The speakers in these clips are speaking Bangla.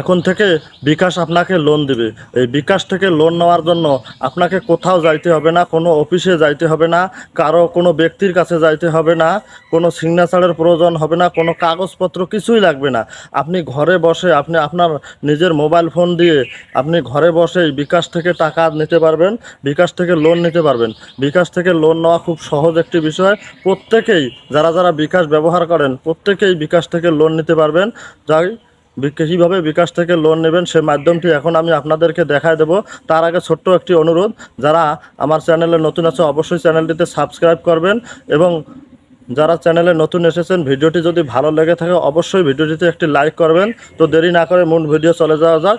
এখন থেকে বিকাশ আপনাকে লোন দিবে। এই বিকাশ থেকে লোন নেওয়ার জন্য আপনাকে কোথাও যাইতে হবে না, কোনো অফিসে যাইতে হবে না, কারও কোনো ব্যক্তির কাছে যাইতে হবে না, কোনো সিগনেচারের প্রয়োজন হবে না, কোনো কাগজপত্র কিছুই লাগবে না। আপনি ঘরে বসে আপনি আপনার নিজের মোবাইল ফোন দিয়ে আপনি ঘরে বসেই বিকাশ থেকে টাকা নিতে পারবেন, বিকাশ থেকে লোন নিতে পারবেন। বিকাশ থেকে লোন নেওয়া খুব সহজ একটি বিষয়। প্রত্যেকেই, যারা যারা বিকাশ ব্যবহার করেন, প্রত্যেকেই বিকাশ থেকে লোন নিতে পারবেন। যাই কীভাবে বিকাশ থেকে লোন নেবেন, সে মাধ্যমটি এখন আমি আপনাদেরকে দেখায় দেব। তার আগে ছোট্ট একটি অনুরোধ, যারা আমার চ্যানেলে নতুন আছে, অবশ্যই চ্যানেলটিতে সাবস্ক্রাইব করবেন এবং যারা চ্যানেলে নতুন এসেছেন, ভিডিওটি যদি ভালো লেগে থাকে, অবশ্যই ভিডিওটিতে একটি লাইক করবেন। তো দেরি না করে মূল ভিডিও চলে যাওয়া যাক।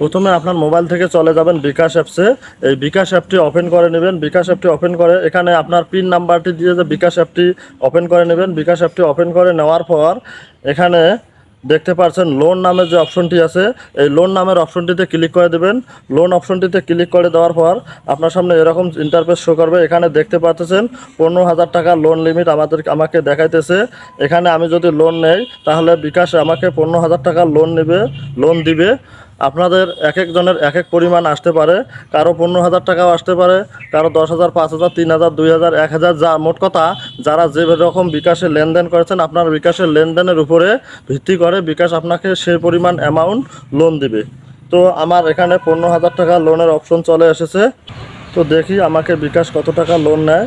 প্রথমে আপনার মোবাইল থেকে চলে যাবেন বিকাশ অ্যাপসে এই বিকাশ অ্যাপটি ওপেন করে নেবেন। বিকাশ অ্যাপটি ওপেন করে, এখানে আপনার পিন নাম্বারটি দিয়ে যে বিকাশ অ্যাপটি ওপেন করে নেবেন। বিকাশ অ্যাপটি ওপেন করে নেওয়ার পর, এখানে দেখতে পাচ্ছেন লোন নামে যে অপশনটি আছে, এই লোন নামের অপশনটিতে ক্লিক করে দেবেন। লোন অপশনটিতে ক্লিক করে দেওয়ার পর আপনার সামনে এরকম ইন্টারফেস শো করবে। এখানে দেখতে পাচ্ছেন, পনেরো হাজার টাকা লোন লিমিট আমাদের, আমাকে দেখাইতেছে। এখানে আমি যদি লোন নেই, তাহলে বিকাশ আমাকে পনেরো হাজার টাকা লোন নেবে লোন দিবে। আপনাদের এক একজনের এক এক পরিমাণ আসতে পারে। কারও পনেরো হাজার টাকাও আসতে পারে, কারও দশ হাজার, পাঁচ হাজার, তিন হাজার, দুই হাজার, এক হাজার, যা মোট কথা, যারা যে রকম বিকাশে লেনদেন করেছেন, আপনার বিকাশের লেনদেনের উপরে ভিত্তি করে বিকাশ আপনাকে সে পরিমাণ অ্যামাউন্ট লোন দিবে। তো আমার এখানে পনেরো হাজার টাকা লোনের অপশন চলে এসেছে। তো দেখি আমাকে বিকাশ কত টাকা লোন নেয়।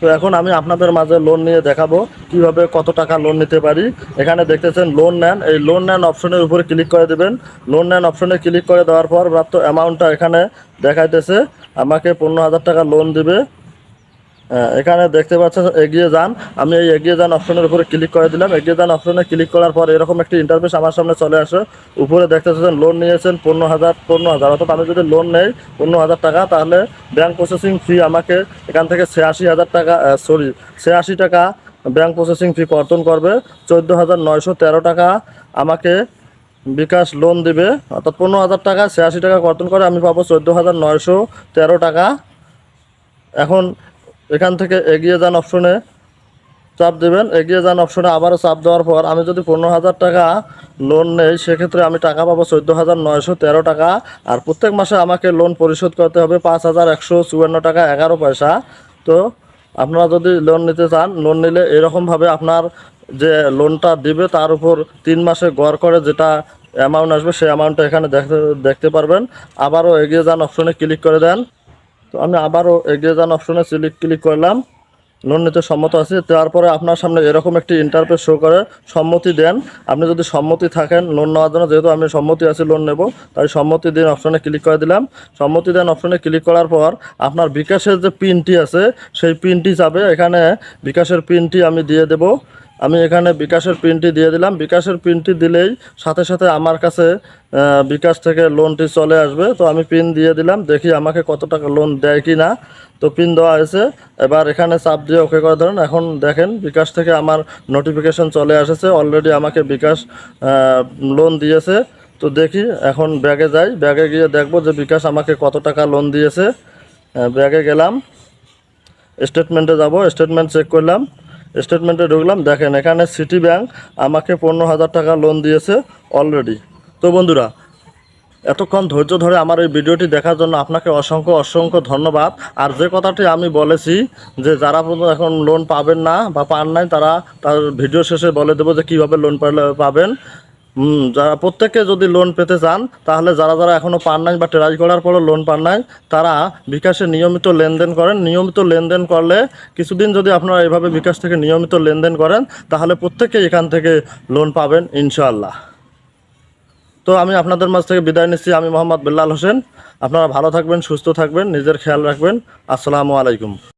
তো এখন আমি আপনাদের মাঝে লোন নিয়ে দেখাবো কীভাবে কত টাকা লোন নিতে পারি। এখানে দেখতেছেন লোন নেন। এই লোন নেন অপশনের উপরে ক্লিক করে দেবেন। লোন নেন অপশনে ক্লিক করে দেওয়ার পর প্রাপ্ত অ্যামাউন্টটা এখানে দেখাইতেছে। আমাকে পনেরো হাজার টাকা লোন দিবে। এখানে দেখতে পাচ্ছেন, এগিয়ে যান। আমি এই এগিয়ে যান অপশনের উপরে ক্লিক করে দিলাম। এগিয়ে যান অপশনে ক্লিক করার পর এরকম একটি ইন্টারফেস আমার সামনে চলে আসে। উপরে দেখতে পাচ্ছেন লোন নিয়েছেন পনেরো হাজার পনেরো হাজার। অর্থাৎ আমি যদি লোন নেই, পনেরো হাজার টাকা, তাহলে ব্যাংক প্রসেসিং ফি আমাকে এখান থেকে ছিয়াশি হাজার টাকা সরি ছিয়াশি টাকা ব্যাংক প্রসেসিং ফি কর্তন করবে। চোদ্দ হাজার নয়শো তেরো টাকা আমাকে বিকাশ লোন দিবে। অর্থাৎ পনেরো হাজার টাকা, ছিয়াশি টাকা কর্তন করে আমি পাবো চোদ্দ হাজার নয়শো তেরো টাকা। এখন এখান থেকে এগিয়ে যান অপশনে। চাপ দেবেন। এগিয়ে যান অপশনে। আবারও চাপ দেওয়ার পর আমি যদি পনেরো হাজার টাকা লোন নেই, সেক্ষেত্রে আমি টাকা পাবো চোদ্দ হাজার নয়শো তেরো টাকা। আর প্রত্যেক মাসে আমাকে লোন পরিশোধ করতে হবে পাঁচ হাজার একশো চুয়ান্ন টাকা, এগারো পয়সা। তো আপনারা যদি লোন নিতে চান লোন নিলে এরকমভাবে আপনার যে লোনটা দিবে, তার উপর তিন মাসে গড় করে যেটা অ্যামাউন্ট আসবে, সেই অ্যামাউন্টটা এখানে দেখতে দেখতে পারবেন। আবারও এগিয়ে যান অপশনে ক্লিক করে দেন। তো আমি আবারও এগিয়ে যান অপশনে ক্লিক ক্লিক করলাম। লোন নিতে সম্মত আছে। তারপরে আপনার সামনে এরকম একটি ইন্টারফেস শো করে। সম্মতি দেন। আপনি যদি সম্মতি থাকেন লোন নেওয়ার জন্য, যেহেতু আমি সম্মতি আছি লোন নেব, তাই সম্মতি দিন অপশনে ক্লিক করে দিলাম। সম্মতি দেন অপশনে ক্লিক করার পর আপনার বিকাশের যে পিনটি আছে, সেই পিনটি যাবে। এখানে বিকাশের পিনটি আমি দিয়ে দেব। আমি এখানে বিকাশের পিনটি দিয়ে দিলাম। বিকাশের পিনটি দিলেই সাথে সাথে আমার কাছে বিকাশ থেকে লোনটি চলে আসবে। তো আমি পিন দিয়ে দিলাম, দেখি আমাকে কত টাকা লোন দেয় কি না তো পিন দেওয়া হয়েছে। এবার এখানে চাপ দিয়ে ওকে করে ধরেন। এখন দেখেন, বিকাশ থেকে আমার নোটিফিকেশন চলে এসেছে অলরেডি আমাকে বিকাশ লোন দিয়েছে। তো দেখি, এখন ব্যাগে যাই। ব্যাগে গিয়ে দেখব যে বিকাশ আমাকে কত টাকা লোন দিয়েছে। ব্যাগে গেলাম। স্টেটমেন্টে যাব। স্টেটমেন্ট চেক করলাম। স্টেটমেন্টে ঢুকলাম, দেখেন এখানে সিটি ব্যাংক আমাকে পনেরো হাজার টাকা লোন দিয়েছে অলরেডি তো বন্ধুরা, এতক্ষণ ধৈর্য ধরে আমার এই ভিডিওটি দেখার জন্য আপনাকে অসংখ্য অসংখ্য ধন্যবাদ। আর যে কথাটি আমি বলেছি, যে যারা এখন লোন পাবেন না বা পান নাই, তারা তার ভিডিও শেষে বলে দেবো যে কীভাবে লোন পাবেন। যারা প্রত্যেকে যদি লোন পেতে চান, তাহলে যারা যারা এখনও পান নাই বা ট্রাই করার পরও লোন পান নাই, তারা বিকাশে নিয়মিত লেনদেন করেন। নিয়মিত লেনদেন করলে কিছুদিন যদি আপনারা এভাবে বিকাশ থেকে নিয়মিত লেনদেন করেন, তাহলে প্রত্যেকেই এখান থেকে লোন পাবেন ইনশাআল্লাহ। তো আমি আপনাদের মাঝ থেকে বিদায় নিচ্ছি। আমি মোহাম্মদ বেল্লাল হোসেন। আপনারা ভালো থাকবেন, সুস্থ থাকবেন, নিজের খেয়াল রাখবেন। আসসালামু আলাইকুম।